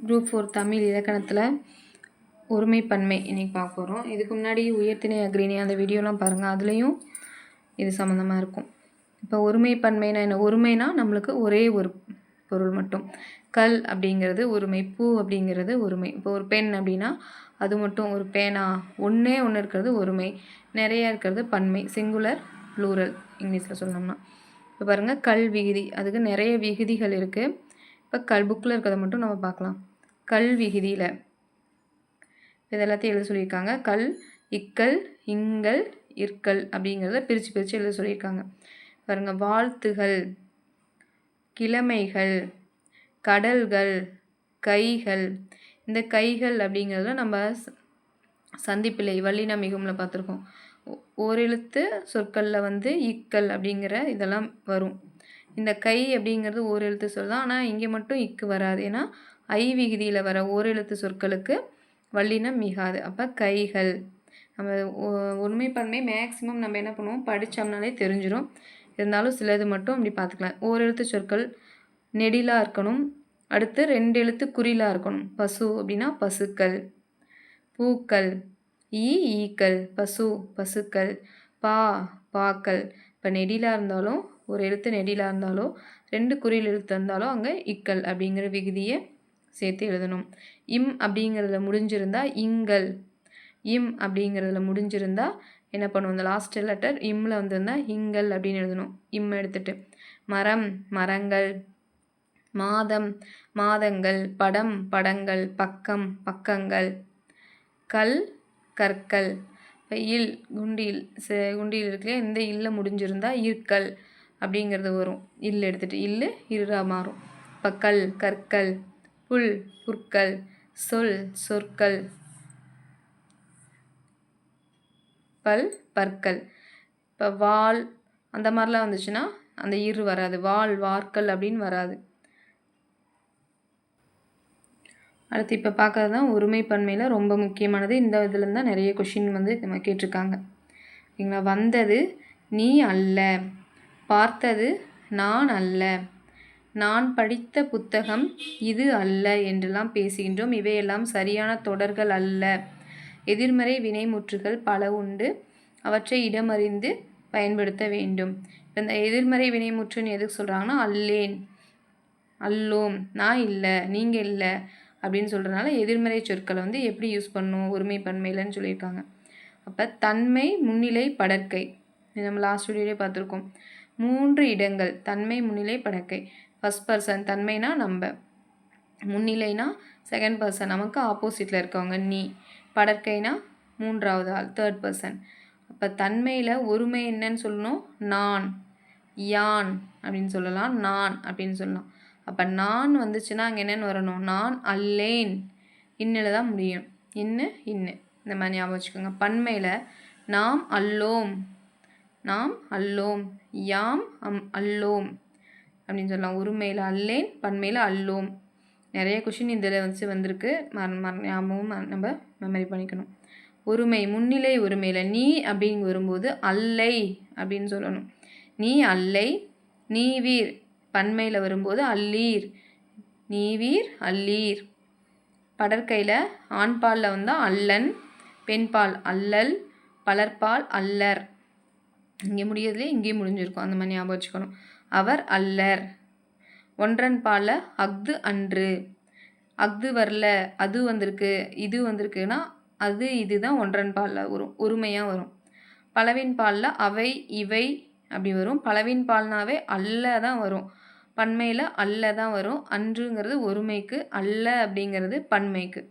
Group four Tamil இலக்கணத்தில் ஒருமைப்பன்மை இன்றைக்கி பார்க்க போகிறோம் இதுக்கு முன்னாடி உயர்த்தினை அக்ரிணி அந்த வீடியோலாம் பாருங்கள் அதுலேயும் இது சம்மந்தமாக இருக்கும். இப்போ ஒருமைப்பன்மைனா என்ன? ஒருமைனா நம்மளுக்கு ஒரே ஒரு பொருள் மட்டும். கல் அப்படிங்கிறது ஒருமை பூ அப்படிங்கிறது ஒருமை. இப்போ ஒரு பெண் அப்படின்னா அது மட்டும் ஒரு பேனா. ஒன்றே ஒன்று இருக்கிறது ஒருமை. நிறையா இருக்கிறது பன்மை. சிங்குலர் ப்ளூரல் இங்கிலீஷில் சொல்லணும்னா. இப்போ பாருங்கள் கல் விகுதி. அதுக்கு நிறைய விகுதிகள் இருக்குது இப்போ கல் புக்கில் இருக்கிறத மட்டும் நம்ம பார்க்கலாம். கல் விகுதியில். இது எல்லாத்தையும் எழுத சொல்லியிருக்காங்க. கல் இக்கல் இங்கல் இற்கல் அப்படிங்கிறத பிரித்து பிரித்து எழுத சொல்லியிருக்காங்க. பாருங்க வாழ்த்துகள் கிழமைகள் கடல்கள் கைகள். இந்த கைகள் அப்படிங்கிறத நம்ம ச- சந்திப்பிலை வல்லின மிகும்ல பார்த்துருக்கோம் ஓரெழுத்து சொற்களில் வந்து இக்கல் அப்படிங்கிற இதெல்லாம் வரும். இந்த கை அப்படிங்கிறது ஓரெழுத்து சொல் தான். ஆனால் இங்கே மட்டும் இக்கு வராது. ஏன்னா ஐ விகுதியில் வர ஓரெழுத்து சொற்களுக்கு வல்லினம் மிகாது. அப்போ கைகள். நம்ம ஒ- பன்மை மேக்ஸிமம் நம்ம என்ன பண்ணுவோம்? படித்தோம்னாலே தெரிஞ்சிடும் இருந்தாலும் சிலது மட்டும் அப்படி பார்த்துக்கலாம் ஓர் எழுத்து சொற்கள் நெடிலாக இருக்கணும். அடுத்து ரெண்டு எழுத்து குறிலாக இருக்கணும். பசு அப்படின்னா பசுக்கள். பூக்கள். ஈ ஈக்கள். பசு பசுக்கள். பா பாக்கள். இப்போ நெடிலாக இருந்தாலும் ஒரு எழுத்து நெடிலாக இருந்தாலோ ரெண்டு குறியில் எழுத்து இருந்தாலோ அங்கே இக்கல் அப்படிங்கிற விகுதியை சேர்த்து எழுதணும். இம் அப்படிங்கிறதுல முடிஞ்சிருந்தா இங்கல். இம் அப்படிங்கிறதுல முடிஞ்சிருந்தா என்ன பண்ணுவோம்? இந்த லாஸ்ட் லெட்டர் இம்மில் வந்திருந்தா இங்கல் அப்படின்னு எழுதணும். இம் எடுத்துட்டு. மரம் மரங்கள் மாதம் மாதங்கள் படம் படங்கள் பக்கம் பக்கங்கள் கல் கற்கள். இப்போ இல் குண்டில் குண்டியில் குண்டில் இருக்குல்லையா இந்த இல்ல முடிஞ்சிருந்தா இற்கல் அப்படிங்கிறது வரும். இல் எடுத்துகிட்டு இல்லு இருறா மாறும். இப்போ கல் கற்கள் புல் புற்கள் சொல் சொற்கள். பல் பற்கள். இப்போ வாள் அந்த மாதிரிலாம் வந்துச்சுன்னா அந்த இரு வராது. வாள் வார்க்கல் அப்படின்னு வராது. அடுத்து இப்போ பார்க்கறது தான் ஒருமை பன்மையில் ரொம்ப முக்கியமானது. இந்த இதுலேருந்து தான் நிறைய கொஷின் வந்து நம்ம கேட்டிருக்காங்க. ஓகேங்களா? வந்தது நீ அல்ல. பார்த்தது நான் அல்ல. நான் படித்த புத்தகம் இது அல்ல என்றெல்லாம் பேசுகின்றோம். இவையெல்லாம் சரியான தொடர்கள் அல்ல. எதிர்மறை வினைமுற்றுகள் பல உண்டு. அவற்றை இடமறிந்து பயன்படுத்த வேண்டும். இப்போ இந்த எதிர்மறை வினைமுற்றுன்னு எதுக்கு சொல்கிறாங்கன்னா அல்லேன். அல்லோம். நான் இல்லை. நீங்கள் இல்லை. அப்படின்னு சொல்கிறனால எதிர்மறை சொற்களை வந்து எப்படி யூஸ் பண்ணும் ஒருமை பன்மையிலன்னு சொல்லியிருக்காங்க. அப்போ தன்மை முன்னிலை படற்கை. நம்ம லாஸ்ட் வீடியோலே பார்த்துருக்கோம். மூன்று இடங்கள் தன்மை முன்னிலை படற்கை ஃபஸ்ட் பர்சன் தன்மைனா நம்ம. முன்னிலைனா செகண்ட் பர்சன் நமக்கு ஆப்போசிட்டில் இருக்கவங்க நீ. படற்கைனா மூன்றாவது ஆள் தேர்ட் பர்சன் அப்போ தன்மையில் ஒருமை என்னன்னு சொல்லணும்? நான். யான் அப்படின்னு சொல்லலாம். நான் அப்படின்னு சொல்லலாம். அப்போ நான் வந்துச்சுன்னா அங்கே என்னென்னு வரணும்? நான் அல்லேன். இன்னில் தான் முடியும். இன்னு இன்னு. இந்த மாதிரி ஞாபகம் வச்சுக்கோங்க. பன்மையில் நாம் அல்லோம். நாம் அல்லோம் யாம் அம் அல்லோம் அப்படின்னு சொல்லலாம். உரிமையில் அல்லேன் பன்மையில் அல்லோம். நிறைய கொஷின் இதில் வச்சு வந்திருக்கு. மர மர ஞாபகம் ம- நம்ம மெமரி பண்ணிக்கணும். ஒருமை முன்னிலை ஒருமையில் நீ அப்படின்னு வரும்போது அல்லை அப்படின்னு சொல்லணும். நீ அல்லை நீவீர். பன்மையில் வரும்போது அல்லீர். நீவீர் அல்லீர். படற்கையில் ஆண்பாலில் வந்தால் அல்லன் பெண்பால் அல்லல் பலர்பால் அல்லர். இங்கே முடியறதுலேயே இங்கேயும் முடிஞ்சிருக்கும். அந்த மாதிரி ஞாபகம் வச்சுக்கணும். அவர் அல்லர். ஒன்றன் பால அஃது அன்று. அஃது வரல அது வந்திருக்கு இது வந்திருக்குன்னா அது இதுதான் ஒன்றன் பாலில் வரும். ஒருமையாக வரும். பலவின் பாலில் அவை இவை அப்படி வரும். பலவின் பால்னாவே அல்ல தான் வரும். பன்மையில் அல்ல தான் வரும். அன்றுங்கிறது ஒருமைக்கு அல்ல அப்படிங்கிறது பன்மைக்கு.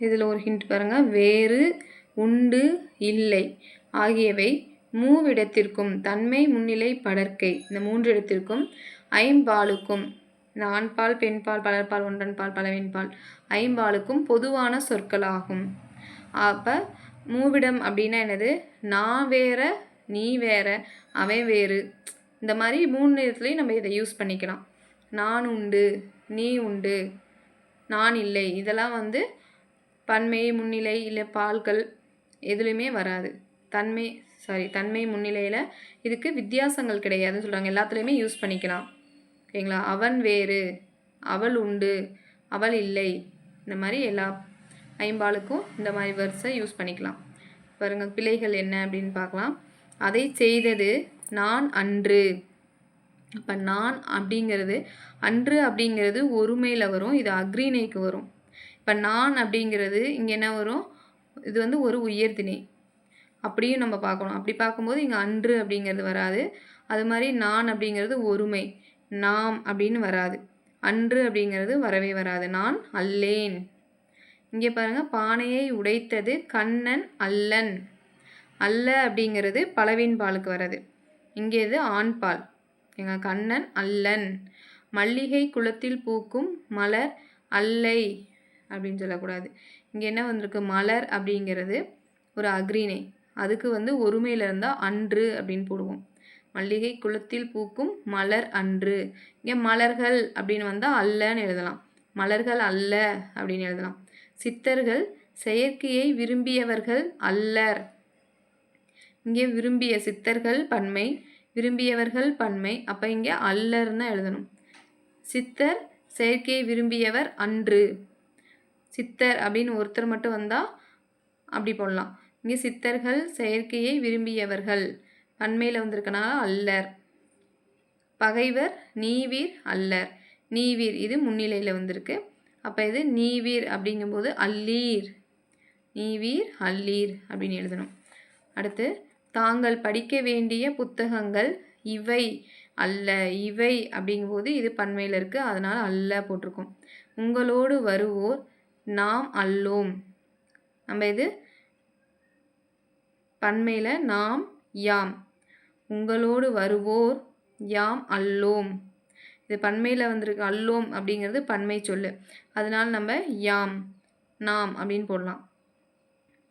இதில் ஒரு ஹிண்ட் பாருங்கள் வேறு உண்டு இல்லை. ஆகியவை மூவிடத்திற்கும் தன்மை முன்னிலை படற்கை இந்த மூன்று இடத்திற்கும் ஐம்பாலுக்கும் இந்த ஆண்பால் பெண்பால் பலர்பால் ஒன்றன்பால் பலவின்பால் ஐம்பாலுக்கும் பொதுவான சொற்களாகும். அப்போ மூவிடம் அப்படின்னா என்னது? நான் வேற நீ வேற அவன் வேறு. இந்த மாதிரி மூணு இடத்துலையும் நம்ம இதை யூஸ் பண்ணிக்கலாம். நான் உண்டு நீ உண்டு நான் இல்லை. இதெல்லாம் வந்து பன்மை முன்னிலை இல்லை பால்கள் எதுலேயுமே வராது. தன்மை சாரி தன்மை முன்னிலையில் இதுக்கு வித்தியாசங்கள் கிடையாதுன்னு சொல்கிறாங்க எல்லாத்துலேயுமே யூஸ் பண்ணிக்கலாம். ஓகேங்களா? அவன் வேறு அவள் உண்டு அவள் இல்லை. இந்த மாதிரி எல்லா ஐம்பாலுக்கும் இந்த மாதிரி வேர்ட்ஸை யூஸ் பண்ணிக்கலாம். பாருங்க பிழைகள் என்ன அப்படின்னு பார்க்கலாம். அதை செய்தது நான் அன்று. இப்போ நான் அப்படிங்கிறது அன்று அப்படிங்கிறது ஒருமையில் வரும் இது அக்ரிணைக்கு வரும். இப்போ நான் அப்படிங்கிறது இங்கே என்ன வரும்? இது வந்து ஒரு உயர்திணை அப்படியும் நம்ம பார்க்கணும். அப்படி பார்க்கும்போது இங்கே அன்று அப்படிங்கிறது வராது. அது மாதிரி நான் அப்படிங்கிறது ஒருமை நாம் அப்படின்னு வராது. அன்று அப்படிங்கிறது வரவே வராது. நான் அல்லேன். இங்கே பாருங்கள் பானையை உடைத்தது கண்ணன் அல்லன். அல்ல அப்படிங்கிறது பலவின் பாலுக்கு வர்றது. இங்கே இது ஆண் பால். எங்கள் கண்ணன் அல்லன். மல்லிகை குளத்தில் பூக்கும் மலர் அல்லை. அப்படின்னு சொல்லக்கூடாது. இங்கே என்ன வந்திருக்கு? மலர் அப்படிங்கிறது ஒரு அக்ரிணை. அதுக்கு வந்து ஒருமையில் இருந்தால் அன்று அப்படின்னு போடுவோம். மல்லிகை குளத்தில் பூக்கும் மலர் அன்று. இங்கே மலர்கள் அப்படின்னு வந்தால் அல்லன்னு எழுதலாம். மலர்கள் அல்ல அப்படின்னு எழுதலாம். சித்தர்கள் செயற்கையை விரும்பியவர்கள் அல்லர். இங்கே விரும்பிய சித்தர்கள் பன்மை விரும்பியவர்கள் பன்மை அப்போ இங்கே அல்லர்னு எழுதணும். சித்தர் செயற்கையை விரும்பியவர் அன்று. சித்தர் அப்படின்னு ஒருத்தர் மட்டும் வந்தால் அப்படி போடலாம். இங்கே சித்தர்கள் செயற்கையை விரும்பியவர்கள். பண்மையில் வந்திருக்கனால அல்லர். பகைவர் நீவீர் அல்லர். நீவீர் இது முன்னிலையில் வந்திருக்கு. அப்போ இது நீவீர் அப்படிங்கும்போது அல்லீர். நீவீர் அல்லீர் அப்படின்னு எழுதணும். அடுத்து தாங்கள் படிக்க வேண்டிய புத்தகங்கள் இவை. அல்ல இவை அப்படிங்கும்போது இது பன்மையில் இருக்குது அதனால் அல்ல போட்டிருக்கோம். உங்களோடு வருவோர் நாம் அல்லோம். நம்ம இது பன்மையில் நாம் யாம். உங்களோடு வருவோர் யாம் அல்லோம். இது பன்மையில் வந்திருக்கு அல்லோம் அப்படிங்கிறது பன்மை சொல்லு. அதனால் நம்ம யாம் நாம் அப்படின்னு போடலாம்.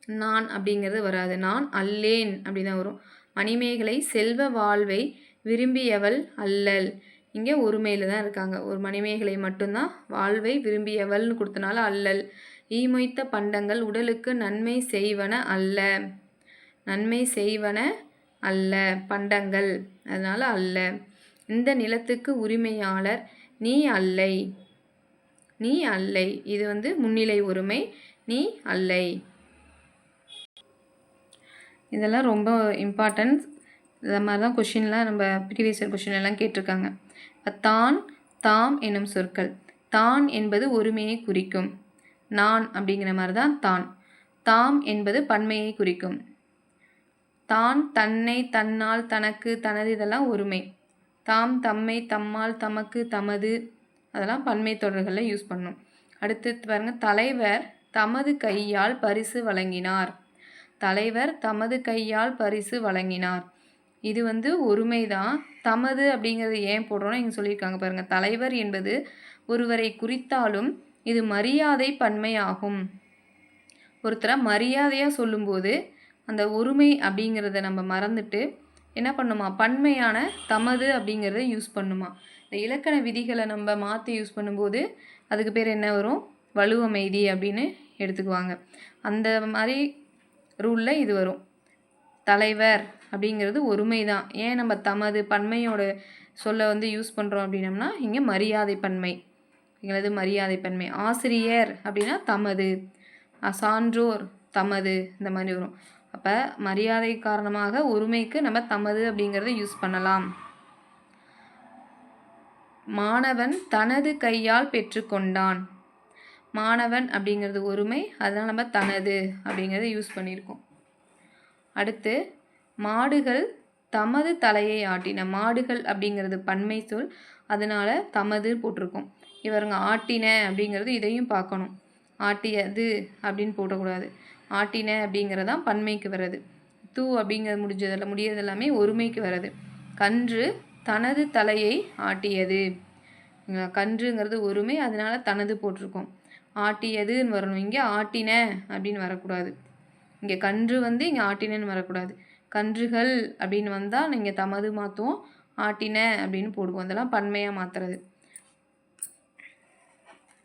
நான் அப்படிங்கிறது வராது. நான் அல்லேன் அப்படி தான் வரும். மணிமேகலை செல்வ வாழ்வை விரும்பியவள் அல்லல். இங்கே ஒருமையில் தான் இருக்காங்க. ஒரு மணிமேகலை மட்டும்தான் வாழ்வை விரும்பியவள்னு கொடுத்தனால அல்லல். ஈமொய்த்த பண்டங்கள் உடலுக்கு நன்மை செய்வன அல்ல. நன்மை செய்வன அல்ல. பண்டங்கள். அதனால் அல்ல. இந்த நிலத்துக்கு உரிமையாளர் நீ அல்லை. நீ அல்லை. இது வந்து முன்னிலை ஒருமை நீ அல்லை. இதெல்லாம் ரொம்ப இம்பார்ட்டன்ஸ் இந்த மாதிரி தான் கொஷின்லாம் நம்ம ப்ரீவியஸ் இயர் கொஷின் எல்லாம் கேட்டிருக்காங்க. தான் தாம் என்னும் சொற்கள். தான் என்பது ஒருமையை குறிக்கும். நான் அப்படிங்கிற மாதிரி தான். தான் தாம் என்பது பன்மையை குறிக்கும். தான் தன்னை தன்னால் தனக்கு தனது இதெல்லாம் ஒருமை. தாம் தம்மை தம்மால் தமக்கு தமது அதெல்லாம் பன்மை தொடர்களில் யூஸ் பண்ணும். அடுத்து பாருங்க தலைவர் தமது கையால் பரிசு வழங்கினார். தலைவர் தமது கையால் பரிசு வழங்கினார். இது வந்து ஒருமை தான் தமது அப்படிங்கிறது ஏன் போடுறோன்னு இங்கே சொல்லியிருக்காங்க பாருங்கள் தலைவர் என்பது ஒருவரை குறித்தாலும் இது மரியாதை பன்மையாகும். ஒருத்தரை மரியாதையாக சொல்லும்போது அந்த ஒருமை அப்படிங்கிறத நம்ம மறந்துட்டு என்ன பண்ணுமா? பன்மையான தமது அப்படிங்கிறத யூஸ் பண்ணுமா? இந்த இலக்கண விதிகளை நம்ம மாற்றி யூஸ் பண்ணும்போது அதுக்கு பேர் என்ன வரும்? வலுவமைதி அப்படின்னு எடுத்துக்குவாங்க. அந்த மாதிரி ரூலில் இது வரும். தலைவர் அப்படிங்கிறது ஒருமை தான் ஏன் நம்ம தமது பன்மையோட சொல்ல வந்து யூஸ் பண்ணுறோம் அப்படின்னம்னா இங்கே மரியாதை பன்மை. எங்களது மரியாதை பன்மை. ஆசிரியர் அப்படின்னா தமது. சான்றோர் தமது இந்த மாதிரி வரும். அப்போ மரியாதை காரணமாக ஒருமைக்கு நம்ம தமது அப்படிங்கிறத யூஸ் பண்ணலாம். மாணவன் தனது கையால் பெற்றுக்கொண்டான். மாணவன் அப்படிங்கிறது ஒருமை அதனால் நம்ம தனது அப்படிங்கிறத யூஸ் பண்ணியிருக்கோம். அடுத்து மாடுகள் தமது தலையை ஆட்டின மாடுகள் அப்படிங்கிறது பன்மை சொல். அதனால் தமது போட்டிருக்கோம். இவருங்க ஆட்டின அப்படிங்கிறது இதையும் பார்க்கணும். ஆட்டியது அப்படின்னு போடக்கூடாது. ஆட்டின அப்படிங்கிறதான் பன்மைக்கு வர்றது. தூ அப்படிங்கிறது முடிஞ்சதில் முடியறது எல்லாமே ஒருமைக்கு வர்றது. கன்று தனது தலையை ஆட்டியது. கன்றுங்கிறது ஒருமை அதனால் தனது போட்டிருக்கோம். ஆட்டியதுன்னு வரணும். இங்கே ஆட்டின அப்படின்னு வரக்கூடாது. இங்கே கன்று வந்து இங்கே ஆட்டினன்னு வரக்கூடாது. கன்றுகள் அப்படின்னு வந்தால் நீங்கள் தமது மாற்றுவோம் ஆட்டின அப்படின்னு போடுவோம். அதெல்லாம் பன்மையாக மாற்றுறது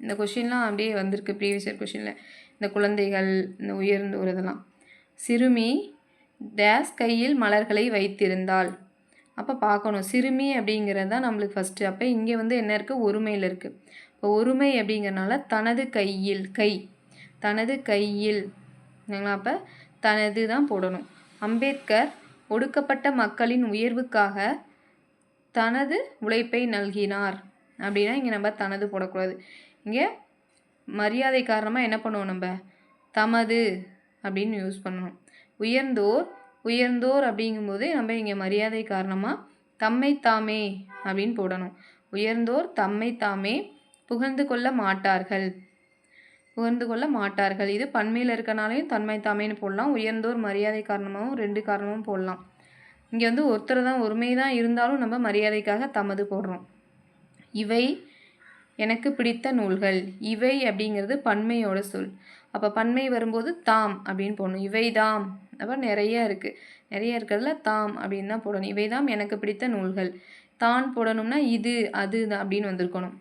இந்த கொஷின்லாம் அப்படியே வந்திருக்கு ப்ரீவியஸ் இயர் கொஷினில் இந்த குழந்தைகள் இந்த உயர்ந்த ஒரு இதெல்லாம். சிறுமி டேஸ் கையில் மலர்களை வைத்திருந்தால் அப்போ பார்க்கணும். சிறுமி அப்படிங்கிறது தான் நம்மளுக்கு ஃபஸ்ட்டு அப்போ இங்கே வந்து என்ன இருக்குது ஒருமையில் இருக்குது இப்போ ஒருமை அப்படிங்கிறனால தனது கையில் கை. தனது கையில் சரிங்களா அப்போ. தனது தான் போடணும். அம்பேத்கர் ஒடுக்கப்பட்ட மக்களின் உயர்வுக்காக தனது உழைப்பை நல்கினார். அப்படின்னா இங்கே நம்ம தனது போடக்கூடாது. இங்கே மரியாதை காரணமாக என்ன பண்ணுவோம் நம்ம? தமது அப்படின்னு யூஸ் பண்ணணும். உயர்ந்தோர் உயர்ந்தோர் அப்படிங்கும்போது நம்ம இங்கே மரியாதை காரணமாக தம்மை தாமே அப்படின்னு போடணும். உயர்ந்தோர் தம்மை தாமே புகழ்ந்து கொள்ள மாட்டார்கள். புகழ்ந்து கொள்ள மாட்டார்கள். இது பன்மையில் இருக்கனாலையும் தன்மை தாமேன்னு போடலாம். உயர்ந்தோர் மரியாதை காரணமாகவும் ரெண்டு காரணமும் போடலாம். இங்கே வந்து ஒருத்தர் தான் ஒருமை தான் இருந்தாலும் நம்ம மரியாதைக்காக தமது போடுறோம். இவை எனக்கு பிடித்த நூல்கள். இவை அப்படிங்கிறது பன்மையோட சொல். அப்போ பன்மை வரும்போது தாம் அப்படின்னு போடணும். இவை தாம். அப்போ நிறைய இருக்குது நிறைய இருக்கிறதுல தாம் அப்படின்னு தான் போடணும். இவை தாம் எனக்கு பிடித்த நூல்கள். தான் போடணும்னா இது அது அப்படின்னு வந்திருக்கணும்.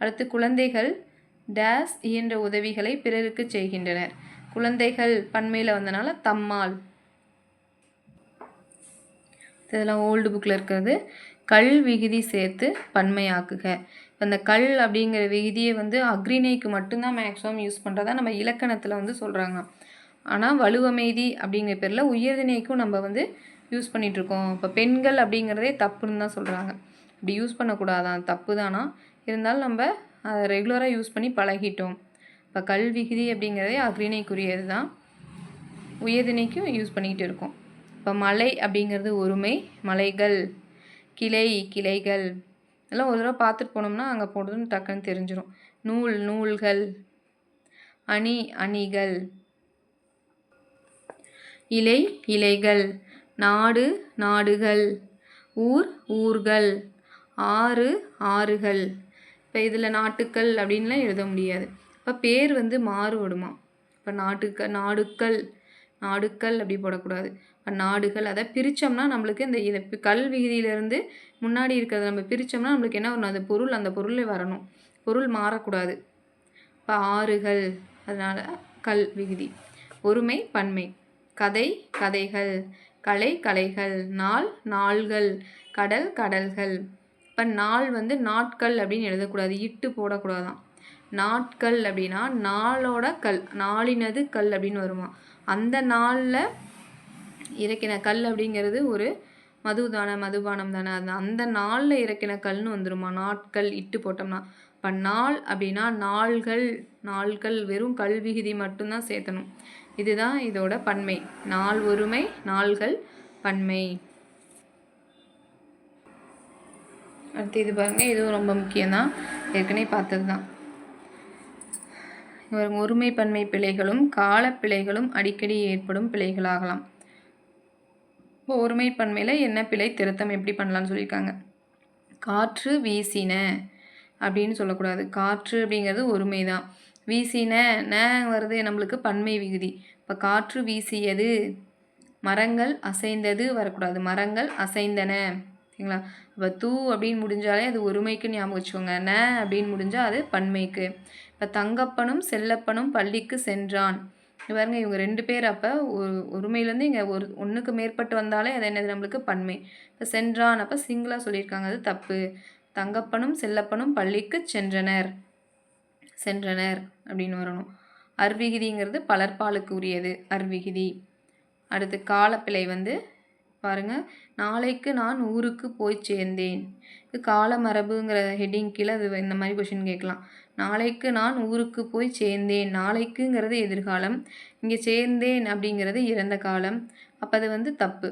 அடுத்து குழந்தைகள். டேஸ் இயன்ற உதவிகளை பிறருக்கு செய்கின்றனர். குழந்தைகள் பன்மையில் வந்தனால தம்மால். இதெல்லாம் ஓல்டு புக்கில் இருக்கிறது. கல் விகுதி சேர்த்து பன்மையாக்குக. அந்த கல் அப்படிங்கிற விகுதியை வந்து அக்ரிணைக்கு மட்டும்தான் மேக்ஸிமம் யூஸ் பண்ணுறதா நம்ம இலக்கணத்தில் வந்து சொல்கிறாங்க ஆனால் வலுவமைதி அப்படிங்கிற பேரில் உயர்திணைக்கும் நம்ம வந்து யூஸ் பண்ணிகிட்ருக்கோம் இப்போ பெண்கள் அப்படிங்கிறதே தப்புன்னு தான் சொல்கிறாங்க இப்படி யூஸ் பண்ணக்கூடாதான். தப்பு தானா இருந்தாலும் நம்ம அதை ரெகுலராக யூஸ் பண்ணி பழகிட்டோம். இப்போ கல் விகுதி அப்படிங்கிறதே அக்ரிணைக்குரியது தான். உயர்திணைக்கும் யூஸ் பண்ணிக்கிட்டு இருக்கோம். இப்போ மலை அப்படிங்கிறது ஒருமை மலைகள் கிளை கிளைகள் எல்லாம் ஒரு தடவை பார்த்துட்டு போனோம்னா அங்கே போனதுன்னு டக்குன்னு தெரிஞ்சிடும் நூல் நூல்கள் அணி அணிகள் இலை இலைகள் நாடு நாடுகள் ஊர் ஊர்கள் ஆறு ஆறுகள். இப்போ இதில் நாட்டுக்கள் அப்படின்லாம் எழுத முடியாது. இப்போ பேர் வந்து மாறுபடுமா? இப்போ நாட்டுக்க நாடுக்கள் நாடுக்கள் அப்படி போடக்கூடாது. இப்போ நாடுகள் அதை பிரித்தோம்னா நம்மளுக்கு இந்த இதை இப்போ கல் விகுதியிலேருந்து முன்னாடி இருக்கிறத நம்ம பிரித்தோம்னா நம்மளுக்கு என்ன வரணும் அந்த பொருள் அந்த பொருளே வரணும். பொருள் மாறக்கூடாது. இப்போ ஆறுகள் அதனால் கல் விகுதி. ஒருமை பன்மை. கதை கதைகள். கலை கலைகள். நாள் நாள்கள். கடல் கடல்கள். இப்போ நாள் வந்து நாட்கள் அப்படின்னு எழுதக்கூடாது இட்டு போடக்கூடாதான். நாட்கள் அப்படின்னா நாளோட கல் நாளினது கல் அப்படின்னு வருமா. அந்த நாளில் இறக்கின கல் அப்படிங்கிறது ஒரு மதுதான மதுபானம் தானே. அது அந்த நாளில் இறக்கின கல்னு வந்துருமா. நாட்கள் இட்டு போட்டோம்னா. இப்போ நாள் அப்படின்னா நாள்கள் நாள்கள் வெறும் கல் விகுதி மட்டும்தான் சேர்த்தணும். இதுதான் இதோட பன்மை. நாள் ஒருமை நாள்கள் பன்மை. அடுத்து இது பாருங்கள் இதுவும் ரொம்ப முக்கியம்தான். ஏற்கனவே பார்த்தது தான் இவர் ஒருமை பன்மை பிழைகளும் கால பிழைகளும் அடிக்கடி ஏற்படும் பிழைகளாகலாம். இப்போ ஒருமை பன்மையில் என்ன பிழை திருத்தம் எப்படி பண்ணலான்னு சொல்லியிருக்காங்க. காற்று வீசின அப்படின்னு சொல்லக்கூடாது. காற்று அப்படிங்கிறது ஒருமை தான் வீசின ந வருது நம்மளுக்கு பன்மை விகுதி. இப்போ காற்று வீசியது மரங்கள் அசைந்தது வரக்கூடாது. மரங்கள் அசைந்தன. சரிங்களா? இப்போ தூ அப்படின்னு முடிஞ்சாலே அது ஒருமைக்கு ஞாபகம் வச்சுக்கோங்க. ந அப்படின்னு முடிஞ்சால் அது பன்மைக்கு. இப்போ தங்கப்பனும் செல்லப்பனும் பள்ளிக்கு சென்றான். பாருங்க இவங்க ரெண்டு பேர் அப்போ ஒரு ஒருமையிலேருந்து இங்கே ஒரு ஒன்றுக்கு மேற்பட்டு வந்தாலே அது என்னது? நம்மளுக்கு பன்மை. இப்போ சென்றான் அப்போ சிங்கிளாக சொல்லியிருக்காங்க. அது தப்பு. தங்கப்பனும் செல்லப்பனும் பள்ளிக்கு சென்றனர். சென்றனர் அப்படின்னு வரணும். அர்விகிதிங்கிறது பலர்பாலுக்கு உரியது அர்விகிதி. அடுத்து காலப்பிழை வந்து பாருங்கள் நாளைக்கு நான் ஊருக்கு போய் சேர்ந்தேன். இது கால மரபுங்கிற ஹெட்டிங் கீழே அது இந்த மாதிரி கொஷின் கேட்கலாம். நாளைக்கு நான் ஊருக்கு போய் சேர்ந்தேன். நாளைக்குங்கிறது எதிர்காலம். இங்கே சேர்ந்தேன் அப்படிங்கிறது இறந்த காலம். அப்போ அது வந்து தப்பு.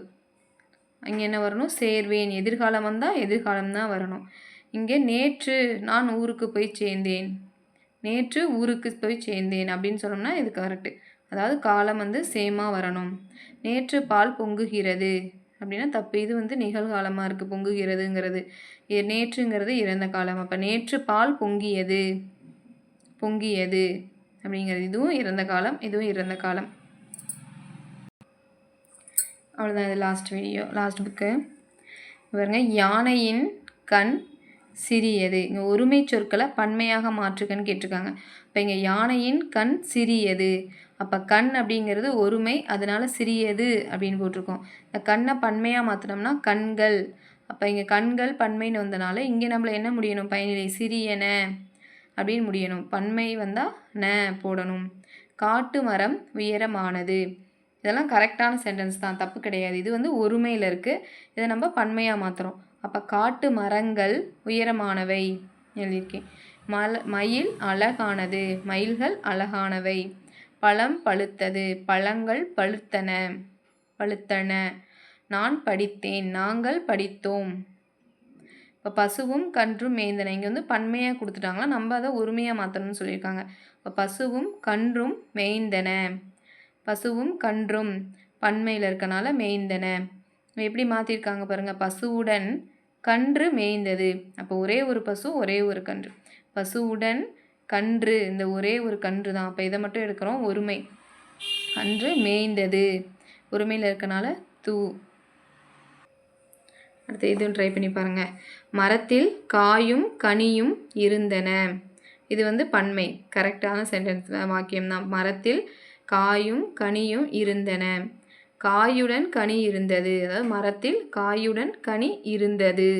இங்கே என்ன வரணும்? சேர்வேன். எதிர்காலம் வந்தால் எதிர்காலம் தான் வரணும். இங்கே நேற்று நான் ஊருக்கு போய் சேர்ந்தேன். நேற்று ஊருக்கு போய் சேர்ந்தேன் அப்படின்னு சொன்னோம்னா இது கரெக்டு அதாவது காலம் வந்து சேமாக வரணும். நேற்று பால் பொங்குகிறது. அப்படின்னா தப்பு. இது வந்து நிகழ்காலமாக இருக்குது பொங்குகிறதுங்கிறது. நேற்றுங்கிறது இறந்த காலம். அப்போ நேற்று பால் பொங்கியது. பொங்கியது. அப்படிங்கிறது. இதுவும் இறந்த காலம். இதுவும் இறந்த காலம். அவ்வளோதான் இது லாஸ்ட் வீடியோ லாஸ்ட் புக்கு பாருங்க. யானையின் கண் சிறியது. இங்கே ஒருமை சொற்களை பன்மையாக மாற்றுக்கன்னு கேட்டிருக்காங்க. இப்போ இங்கே யானையின் கண் சிறியது. அப்போ கண் அப்படிங்கிறது ஒருமை அதனால் சிறியது அப்படின்னு போட்டிருக்கோம். இந்த கண்ணை பன்மையாக மாற்றினோம்னா கண்கள். அப்போ இங்கே கண்கள் பன்மைன்னு வந்தனால இங்கே நம்மளை என்ன முடியணும்? பயனிலை சிறியன அப்படின்னு முடியணும். பன்மை வந்தால் ந போடணும். காட்டு மரம் உயரமானது. இதெல்லாம் கரெக்டான சென்டென்ஸ் தான். தப்பு கிடையாது. இது வந்து ஒருமையில் இருக்குது இதை நம்ம பன்மையாக மாற்றுறோம் அப்போ காட்டு மரங்கள் உயரமானவை. எழுதியிருக்கேன். மல மயில் அழகானது மயில்கள் அழகானவை. பழம் பழுத்தது பழங்கள் பழுத்தன பழுத்தன. நான் படித்தேன் நாங்கள் படித்தோம். இப்போ பசுவும் கன்றும் மேய்ந்தன. இங்கே வந்து பன்மையாக கொடுத்துட்டாங்களா? நம்ம அதை உரிமையாக மாற்றணும்னு சொல்லியிருக்காங்க. இப்போ பசுவும் கன்றும் மேய்ந்தன. பசுவும் கன்றும் பன்மையில் இருக்கனால மேய்ந்தன. எப்படி மாற்றிருக்காங்க பாருங்கள் பசுவுடன் கன்று மேய்ந்தது. அப்போ ஒரே ஒரு பசு ஒரே ஒரு கன்று. பசுவுடன் கன்று இந்த ஒரே ஒரு கன்று தான். அப்போ இதை மட்டும் எடுக்கிறோம். ஒருமை. கன்று மேய்ந்தது. ஒருமையில் இருக்கனால தூ. அடுத்து இதுவும் ட்ரை பண்ணி பாருங்கள் மரத்தில் காயும் கனியும் இருந்தன. இது வந்து பன்மை. கரெக்டான சென்டென்ஸ் வாக்கியம் தான். மரத்தில் காயும் கனியும் இருந்தன. காயுடன் கனி இருந்தது. அதாவது மரத்தில் காயுடன் கனி இருந்தது.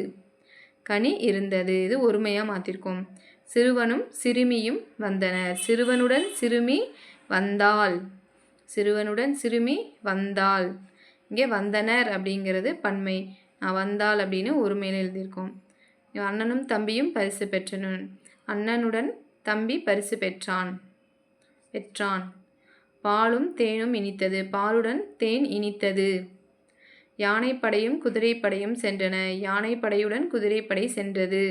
கனி இருந்தது. இது ஒருமையாக மாற்றிருக்கோம் சிறுவனும் சிறுமியும் வந்தனர். சிறுவனுடன் சிறுமி வந்தாள். சிறுவனுடன் சிறுமி வந்தாள். இங்கே வந்தனர் அப்படிங்கிறது பன்மை. நான் வந்தாள் அப்படின்னு ஒருமையில் எழுதியிருக்கோம். அண்ணனும் தம்பியும் பரிசு பெற்றனன் அண்ணனுடன் தம்பி பரிசு பெற்றான். பெற்றான். பாலும் தேனும் இனித்தது. பாலுடன் தேன் இனித்தது. யானைப்படையும் குதிரைப்படையும் சென்றன. யானைப்படையுடன் குதிரைப்படை சென்றது.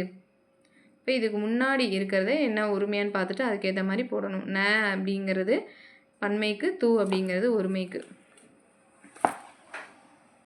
இப்போ இதுக்கு முன்னாடி இருக்கிறத என்ன உரிமையான்னு பார்த்துட்டு அதுக்கேற்ற மாதிரி போடணும். ந அப்படிங்கிறது பன்மைக்கு தூ அப்படிங்கிறது ஒருமைக்கு